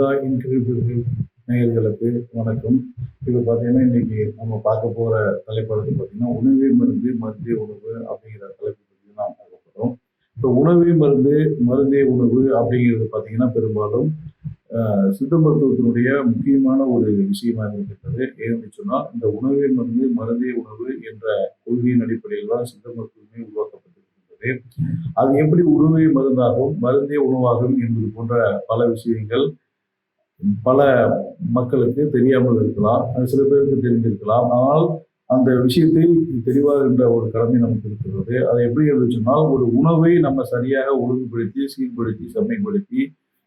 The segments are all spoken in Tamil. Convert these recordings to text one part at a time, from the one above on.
சித்தா இன்கிரிபிள் நேயர்களுக்கு வணக்கம். இப்போ பார்த்தீங்கன்னா இன்னைக்கு நம்ம பார்க்க போகிற தலைப்பாடு பார்த்தீங்கன்னா உணவே மருந்து மருந்தே உணவு அப்படிங்கிற தலைப்பு பற்றி நாம் பார்க்க போகிறோம் இப்போ உணவே மருந்து மருந்தே உணவு அப்படிங்கிறது பார்த்தீங்கன்னா பெரும்பாலும் சித்த மருத்துவத்தினுடைய முக்கியமான ஒரு விஷயமாக இருக்கின்றது. ஏன்னு சொன்னால் இந்த உணவே மருந்து மருந்தே உணவு என்ற கொள்கையின் அடிப்படையில் தான் சித்த மருத்துவமே உருவாக்கப்பட்டிருக்கின்றது. அது எப்படி உணவே மருந்தாகும் மருந்தே உணவாகும் என்பது போன்ற பல விஷயங்கள் பல மக்களுக்கு தெரியாமல் இருக்கலாம் அது சில பேருக்கு தெரிந்திருக்கலாம். ஆனால் அந்த விஷயத்தை தெளிவாகின்ற ஒரு கடமை நமக்கு இருக்கிறது. அதை எப்படி என்று சொன்னால் ஒரு உணவை நம்ம சரியாக ஒழுங்குபடுத்தி சீர்படுத்தி செம்மைப்படுத்தி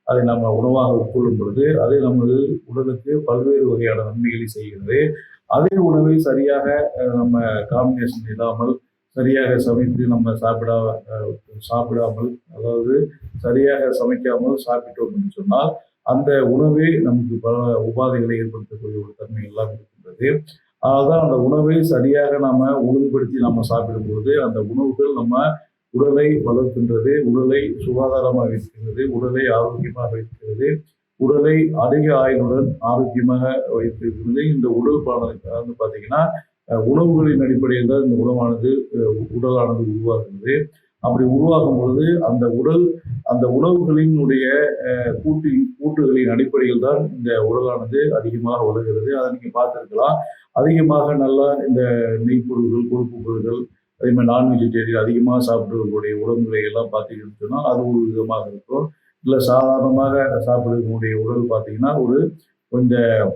அதை நம்ம உணவாக உட்கொள்ளும் பொழுது அது நமது உடலுக்கு பல்வேறு வகையான நன்மைகளை செய்கிறது. அதே உணவை சரியாக நம்ம காம்பினேஷன் இல்லாமல் சரியாக சமைத்து நம்ம சாப்பிடா சாப்பிடாமல் அதாவது சரியாக சமைக்காமல் சாப்பிட்டோம் என்று சொன்னால் அந்த உணவே நமக்கு பல உபாதைகளை ஏற்படுத்தக்கூடிய ஒரு தன்மை எல்லாம் இருக்கின்றது. அதனால்தான் அந்த உணவை சரியாக நாம ஒழுங்குபடுத்தி நாம சாப்பிடும்போது அந்த உணவுகள் நம்ம உடலை வளர்க்கின்றது உடலை சுகாதாரமாக வைக்கின்றது உடலை ஆரோக்கியமாக வைத்திருக்கிறது உடலை அதிக ஆயுளுடன் ஆரோக்கியமாக வைத்திருக்கிறது. இந்த உடல் பானம் வந்து பார்த்தீங்கன்னா உணவுகளின் அடிப்படையில் தான் இந்த உணவானது உடலானது உருவாகிறது. அப்படி உருவாகும் பொழுது அந்த உடல் அந்த உணவுகளினுடைய கூட்டின் கூட்டு கூட்டுகளின் அடிப்படையில் தான் இந்த உடலானது அதிகமாக வளர்கிறது. அதை நீங்க பார்த்துருக்கலாம். அதிகமாக நல்லா இந்த நெய் பொருள்கள் கொழுப்பு பொருள்கள் அதே மாதிரி நான் வெஜிடேரியன் அதிகமாக சாப்பிடக்கூடிய உடம்புகளை எல்லாம் பார்த்தீங்கன்னு சொன்னால் அது ஒரு விதமாக இருக்கும். இல்லை சாதாரணமாக சாப்பிடக்கூடிய உடல் பார்த்தீங்கன்னா ஒரு கொஞ்சம்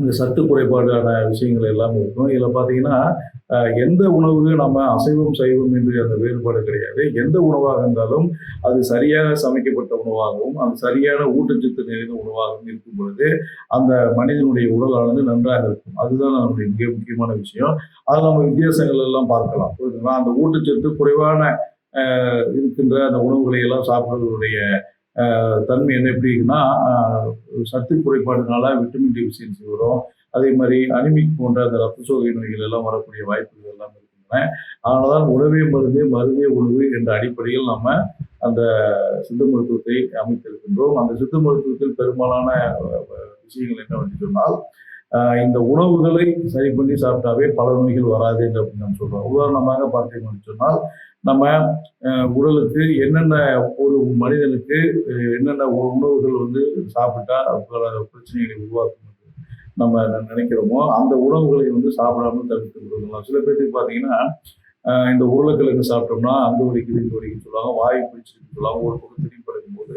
இந்த சத்து குறைபாடான விஷயங்கள் எல்லாமே இருக்கும். இதில் பார்த்தீங்கன்னா எந்த உணவுக்கு நம்ம அசைவம் சைவம் என்று அந்த வேறுபாடு கிடையாது. எந்த உணவாக இருந்தாலும் அது சரியாக சமைக்கப்பட்ட உணவாகவும் அது சரியான ஊட்டச்சத்து நிறைந்த உணவாகவும் இருக்கும் பொழுது அந்த மனிதனுடைய உடலானது நன்றாக இருக்கும். அதுதான் நம்முடைய மிக முக்கியமான விஷயம். அதில் நம்ம வித்தியாசங்கள் எல்லாம் பார்க்கலாம். புரியுதுங்களா அந்த ஊட்டச்சத்து குறைவான இருக்கின்ற அந்த உணவுகளை எல்லாம் சாப்பிடுவதனுடைய தன்மை என்ன எப்படின்னா சத்து குறைபாடுனால விட்டமின் டிஃபிஷியன்சி வரும். அதே மாதிரி அனிமிக் போன்ற அந்த ரத்த சோகை நோய்கள் எல்லாம் வரக்கூடிய வாய்ப்புகள் எல்லாம் இருக்கின்றன. அதனால்தான் உணவே மருந்து மருந்தே உணவு என்ற அடிப்படையில் நம்ம அந்த சித்த மருத்துவத்தை அமைத்திருக்கின்றோம். அந்த சித்த மருத்துவத்தில் பெரும்பாலான விஷயங்கள் என்னவென்று சொன்னால் இந்த உணவுகளை சரி பண்ணி சாப்பிட்டாவே பல நோய்கள் வராது என்று அப்படின்னு நம்ம சொல்றோம். உதாரணமாக பார்த்தீங்கன்னு சொன்னால் நம்ம உடலுக்கு என்னென்ன ஒரு மனிதனுக்கு என்னென்ன உ- உணவுகள் வந்து சாப்பிட்டா பல பிரச்சனைகளை உருவாக்கும் நம்ம நினைக்கிறோமோ அந்த உணவுகளை வந்து சாப்பிடாம தவிர்த்து விடுக்கலாம் சில பேர்த்துக்கு பார்த்தீங்கன்னா இந்த உருளைக்கிழங்கு சாப்பிட்டோம்னா அந்த வலிக்குது இந்த வலிக்குன்னு சொல்லுவாங்க. வாய் பிடிச்சிருக்கு சொல்லுவாங்க. ஒரு பக்கம் திரும்பி படுக்கும் போது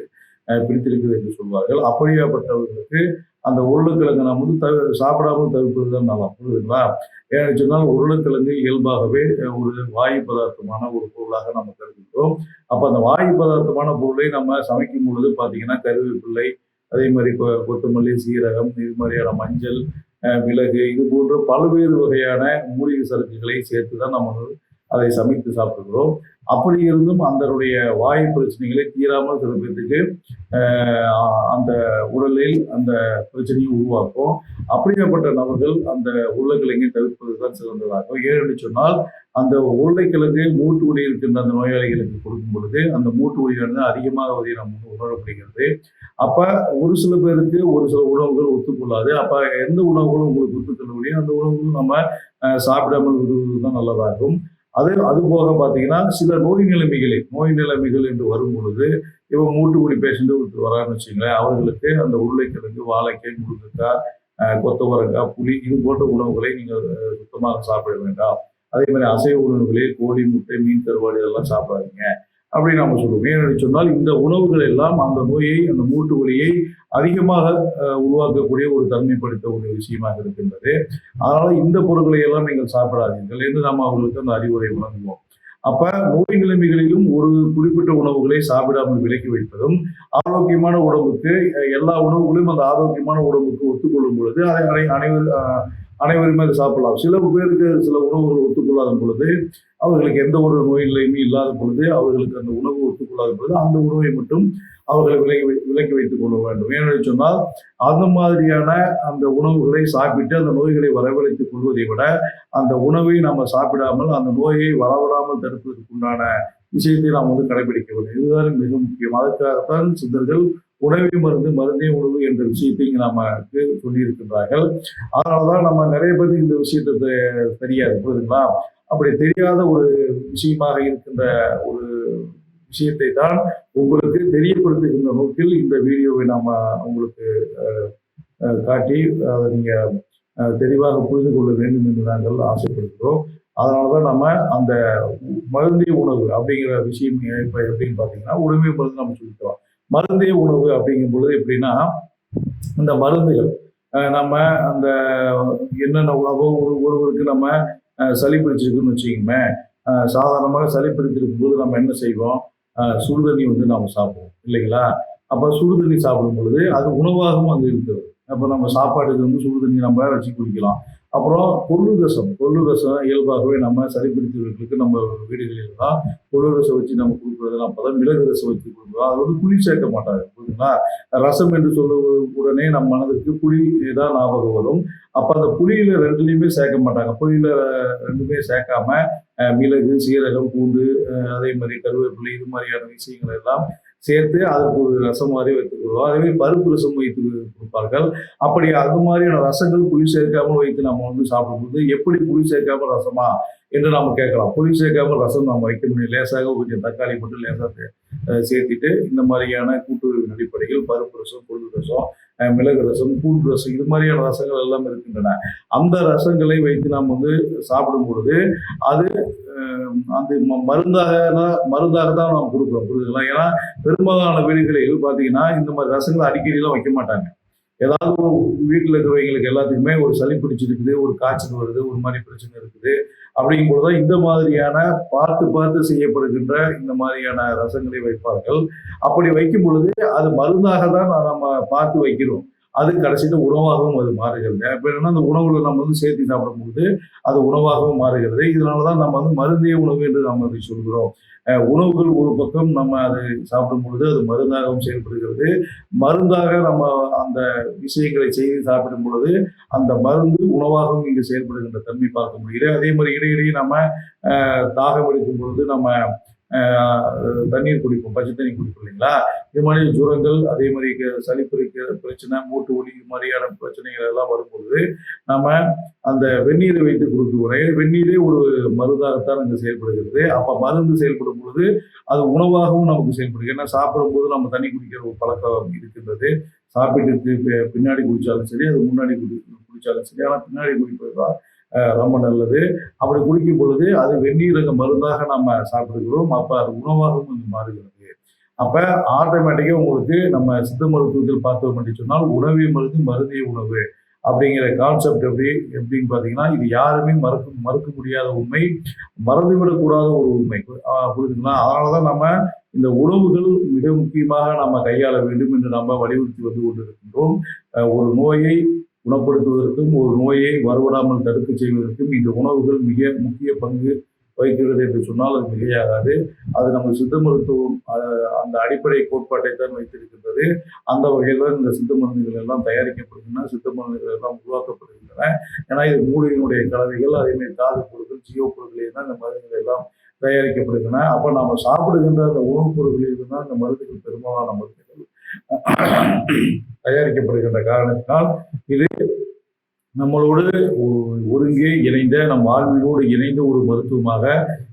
பிடித்திருக்குது என்று சொல்வார்கள். அப்படியாப்பட்டவர்களுக்கு அந்த உருளைக்கிழங்கு நாம் வந்து தவிர சாப்பிடாமல் தவிர்ப்பது தான் நல்லா புரியுதுங்களா? ஏன்னு சொன்னால் உருளைக்கிழங்கு இயல்பாகவே ஒரு வாயு பதார்த்தமான ஒரு பொருளாக நம்ம கருதுகிறோம். அப்போ அந்த வாயு பதார்த்தமான பொருளை நம்ம சமைக்கும் பொழுது பார்த்தீங்கன்னா கருவேப்பிள்ளை அதே மாதிரி கொ- கொத்தமல்லி சீரகம் இது மாதிரியான மஞ்சள் மிளகு இது போன்ற பல்வேறு வகையான மூலிகை சரக்குகளை சேர்த்து தான் நம்ம அதை சமைத்து சாப்பிடுகிறோம் அப்படி இருந்தும் அந்தருடைய வாயு பிரச்சனைகளை தீராமல் திருப்பத்துக்கு அந்த உடலில் அந்த பிரச்சனையை உருவாக்கும். அப்படிப்பட்ட நபர்கள் அந்த உருளைக்கிழங்கை தவிர்ப்பது தான் சிறந்ததாகும். ஏன்னு சொன்னால் அந்த உருளைக்கிழங்கு மூட்டு வலி இருக்கின்ற அந்த நோயாளிகளுக்கு கொடுக்கும் பொழுது அந்த மூட்டு வலியானது அதிகமாக வரை நம்ம உணரப்படுகிறது. அப்ப ஒரு சில பேருக்கு ஒரு சில உணவுகள் ஒத்துக்கொள்ளாது. அப்ப எந்த உணவுகளும் உங்களுக்கு ஒத்துக்கொள்ளக்கூடிய அந்த உணவுகளும் நம்ம சாப்பிடாமல் விடுவது தான் நல்லதாகும். அது அது போக பார்த்தீங்கன்னா சில நோய் நிலைமைகளை நோய் நிலைமைகள் என்று வரும் பொழுது இப்போ மூட்டுக்குடி பேஷண்ட்டு ஒருத்தர் வரான்னு வச்சுங்களேன் அவர்களுக்கு அந்த உருளைக்கிழங்கு வாழைக்காய் முருங்கைக்காய் கொத்தவரங்காய் புளி இது போன்ற உணவுகளை நீங்கள் சுத்தமாக சாப்பிட வேண்டாம். அதே மாதிரி அசைவ உணவுகளில் கோழி முட்டை மீன் கருவாடு இதெல்லாம் சாப்பிடாதீங்க. அப்படின்னு நாம் சொல்லுவோம். ஏன்னு சொன்னால் இந்த உணவுகள் எல்லாம் அந்த நோயை அந்த மூட்டு வலியை அதிகமாக உருவாக்கக்கூடிய ஒரு தன்மைப்படுத்த ஒரு விஷயமாக இருக்கின்றது. அதனால் இந்த பொருட்களை எல்லாம் நீங்கள் சாப்பிடாதீர்கள் என்று நாம் அவர்களுக்கு அந்த அறிவுரை வழங்குவோம். அப்ப நோய் நிலைமைகளிலும் ஒரு குறிப்பிட்ட உணவுகளை சாப்பிடாமல் விலக்கி வைப்பதும் ஆரோக்கியமான உடம்புக்கு எல்லா உணவுகளையும் அந்த ஆரோக்கியமான உடம்புக்கு ஒத்துக்கொள்ளும் பொழுது அதை அனை அனைவர் அனைவருமே அதை சாப்பிடலாம். சில பேருக்கு சில உணவுகள் ஒத்துக்கொள்ளாத பொழுது அவர்களுக்கு எந்த ஒரு நோய் நிலையுமே இல்லாத பொழுது அவர்களுக்கு அந்த உணவு ஒத்துக்கொள்ளாத பொழுது அந்த உணவை மட்டும் அவர்களை விலகி வை- விலக்கி வைத்துக் கொள்ள வேண்டும். ஏனென்று சொன்னால் அந்த மாதிரியான அந்த உணவுகளை சாப்பிட்டு அந்த நோய்களை வரவழைத்துக் கொள்வதை விட அந்த உணவை நம்ம சாப்பிடாமல் அந்த நோயை வரவிடாமல் தடுப்பதற்கு உண்டான விஷயத்தை நாம் வந்து கடைபிடிக்க வேண்டும். இதுதான் மிக முக்கியம். அதற்காகத்தான் சித்தர்கள் உணவே மருந்து மருந்தே உணவு என்ற விஷயத்தை இங்க நமக்கு சொல்லியிருக்கின்றார்கள். அதனாலதான் நம்ம நிறைய பேருக்கு இந்த விஷயத்தை தெ- தெரியாது. புரியுதுங்களா? அப்படி தெரியாத ஒரு விஷயமாக இருக்கின்ற ஒரு விஷயத்தை தான் உங்களுக்கு தெரியப்படுத்துகின்ற நோக்கில் இந்த வீடியோவை நாம உங்களுக்கு காட்டி அதை நீங்க தெளிவாக புரிந்து கொள்ள வேண்டும் என்று நாங்கள் ஆசைப்படுகிறோம். அதனாலதான் நம்ம அந்த மருந்திய உணவு அப்படிங்கிற விஷயம் இப்போ எப்படின்னு பார்த்தீங்கன்னா உணவே மருந்து நம்ம சொல்லிக்கலாம் மருந்திய உணவு அப்படிங்கும் பொழுது எப்படின்னா இந்த மருந்துகள் நம்ம அந்த என்னென்ன உணவோ ஒரு ஒருவருக்கு நம்ம சளி பிடிச்சிருக்குன்னு வச்சுக்கோமே சாதாரணமாக சளி பிடிச்சிருக்கும் போது நம்ம என்ன செய்வோம்? சுடுதண்ணி வந்து நம்ம சாப்பிடுவோம் இல்லைங்களா? அப்போ சுடுதண்ணி சாப்பிடும் பொழுது அது உணவாகவும் அங்கே இருக்கிறது. அப்போ நம்ம சாப்பாட்டுக்கு வந்து சுடுதண்ணி நம்ம வச்சு குடிக்கலாம். அப்புறம் கொள்ளு ரசம் கொள்ளு ரசம் இயல்பாகவே நம்ம சளிப்பிடித்தவர்களுக்கு நம்ம வீடுகளில் தான் கொள்ளு ரசம் வச்சு நம்ம கொடுக்குறதெல்லாம் அப்பதான் மிளகு ரசம் வச்சு கொடுக்குறோம் அது வந்து புளி சேர்க்க மாட்டாங்க புரியுதுங்களா? ரசம் என்று சொல்ல உடனே நம் மனதிற்கு புளி தான் ஞாபகம் வரும். அப்போ அந்த புளியில் ரெண்டுலேயுமே சேர்க்க மாட்டாங்க. புளியில் ரெண்டுமே சேர்க்காம மிளகு சீரகம் பூண்டு அதே மாதிரி கருவேப்பிலை இது மாதிரியான விஷயங்கள் எல்லாம் சேர்த்து அதுக்கு ஒரு ரசம் மாதிரி வைத்து கொள்வோம். அதே மாதிரி பருப்பு ரசம் வைத்து கொடுப்பார்கள். அப்படி அது மாதிரியான ரசங்கள் புளி சேர்க்காமல் வைத்து நம்ம வந்து சாப்பிடும்போது எப்படி புளி சேர்க்காம ரசமா என்று நாம் கேட்கலாம். புளி சேர்க்காம ரசம் நம்ம வைக்க முடியும் லேசாக கொஞ்சம் தக்காளி மட்டும் லேசாக சேர்த்துட்டு இந்த மாதிரியான கூட்டுறவின் அடிப்படையில் பருப்பு ரசம் கொள்ளு ரசம் மிளகு ரசம் பூண்டு ரசம் இது மாதிரியான ரசங்கள் எல்லாம் இருக்கின்றன. அந்த ரசங்களை வைத்து நாம் வந்து சாப்பிடும் பொழுது அது அந்த ம- மருந்தாக மருந்தாக தான் நாம் கொடுக்குறோம் புரியுதுங்களா ஏன்னா பெரும்பாலான வீடுகளில் பார்த்தீங்கன்னா இந்த மாதிரி ரசங்களை அடிக்கடியெல்லாம் வைக்க மாட்டாங்க. ஏதாவது ஒரு வீட்டில் இருக்கிறவங்களுக்கு எல்லாத்துக்குமே ஒரு சளி பிடிச்சிருக்குது ஒரு காய்ச்சல் வருது ஒரு மாதிரி பிரச்சனை இருக்குது. அப்படிங்கும் பொழுது இந்த மாதிரியான பார்த்து பார்த்து செய்யப்படுகின்ற இந்த மாதிரியான ரசங்களை வைப்பார்கள். அப்படி வைக்கும் பொழுது அது மருந்தாக தான் நம்ம பார்த்து வைக்கிறோம். அது கடைசியில் உணவாகவும் அது மாறுகிறது. அப்ப என்னன்னா அந்த உணவுகளை நம்ம வந்து சேர்த்து சாப்பிடும்போது அது உணவாகவும் மாறுகிறது. இதனாலதான் நம்ம வந்து மருந்தே உணவு என்று நாம் அதை சொல்கிறோம். உணவுகள் ஒரு பக்கம் நம்ம அது சாப்பிடும் பொழுது அது மருந்தாகவும் செயல்படுகிறது. மருந்தாக நம்ம அந்த விஷயங்களை செய்து சாப்பிடும் பொழுது அந்த மருந்து உணவாகவும் இங்கு செயல்படுகின்ற தன்மை பார்க்க முடியுது அதே மாதிரி இடையிடையே நம்ம தாகம் எடுக்கும் பொழுது நம்ம தண்ணீர் குடிப்போம் பச்சை தண்ணி குடிப்போம் இல்லைங்களா? இது மாதிரி ஜுரங்கள் அதே மாதிரி சளி பிரிக்கிற பிரச்சனை மூட்டு ஒலி இது மாதிரியான பிரச்சனைகள் எல்லாம் வரும்பொழுது நம்ம அந்த வெந்நீரை வைத்து கொடுக்கிறோம் ஏன்னா வெந்நீரே ஒரு மருந்தாகத்தான் அங்கே செயல்படுகிறது. அப்போ மருந்து செயல்படும் பொழுது அது உணவாகவும் நமக்கு செயல்படுது ஏன்னா சாப்பிடும்போது நம்ம தண்ணி குடிக்கிற ஒரு பழக்கம் இருக்கின்றது. சாப்பிட்டு பின்னாடி குடித்தாலும் சரி அது முன்னாடி குடி குடித்தாலும் சரி. ஆனால் பின்னாடி குடிப்பது தான் ரொம்ப நல்லது. அப்படி குடிக்கும் பொழுது அது வெந்நீரக மருந்தாக நம்ம சாப்பிட்டுக்கிறோம் அப்போ அது உணவாகவும் கொஞ்சம் மாறுகிறது. அப்போ ஆட்டோமேட்டிக்காக உங்களுக்கு நம்ம சித்த மருத்துவத்தில் பார்த்தோம் பண்ணி சொன்னால் உணவே மருந்து மருந்திய உணவு அப்படிங்கிற கான்செப்ட் எப்படி எப்படின்னு பார்த்தீங்கன்னா இது யாருமே மறுக்க மறுக்க முடியாத உண்மை மறந்துவிடக்கூடாத ஒரு உண்மை. ஆஹ் அதனால தான் நம்ம இந்த உணவுகள் மிக முக்கியமாக நம்ம கையாள வேண்டும் என்று நம்ம வலியுறுத்தி வந்து கொண்டிருக்கின்றோம். ஒரு நோயை குணப்படுத்துவதற்கும் ஒரு நோயை வரவிடாமல் தடுக்க செய்வதற்கும் இந்த உணவுகள் மிக முக்கிய பங்கு வகிக்கிறது என்று சொன்னால் அது மிகையாகாது. அது நம்ம சித்த மருத்துவம் அந்த அடிப்படை கோட்பாட்டை தான் வைத்திருக்கின்றது. அந்த வகையில் தான் இந்த சித்த மருந்துகள் எல்லாம் தயாரிக்கப்படுகின்றன சித்த மருந்துகள் எல்லாம் உருவாக்கப்படுகின்றன. ஏன்னா இது மூலிகையினுடைய கலவைகள் அதே மாதிரி தாது பொருட்கள் ஜீவ பொருட்களில் தான் இந்த மருந்துகள் எல்லாம் தயாரிக்கப்படுகின்றன. அப்போ நாம் சாப்பிடுகின்ற அந்த உணவுப் பொருட்களில் தான் இந்த மருந்துகள் பெரும்பாலான மருந்துகள். தயாரிக்கப்படுகின்ற காரணத்தினால் இது நம்மளோடு ஒருங்கே இணைந்த நம் வாழ்வினோடு இணைந்த ஒரு மருத்துவமாக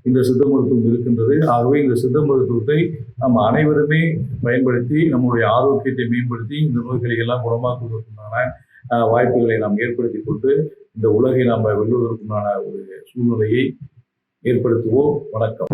இந்த சித்த மருத்துவம் இருக்கின்றது. ஆகவே இந்த சித்த மருத்துவத்தை நம்ம அனைவருமே பயன்படுத்தி நம்முடைய ஆரோக்கியத்தை மேம்படுத்தி இந்த நோய்களை எல்லாம் குணமாக்குவதற்குண்டான வாய்ப்புகளை நாம் ஏற்படுத்தி கொண்டு இந்த உலகை நாம் வெல்வதற்குண்டான ஒரு சூழ்நிலையை ஏற்படுத்துவோம். வணக்கம்.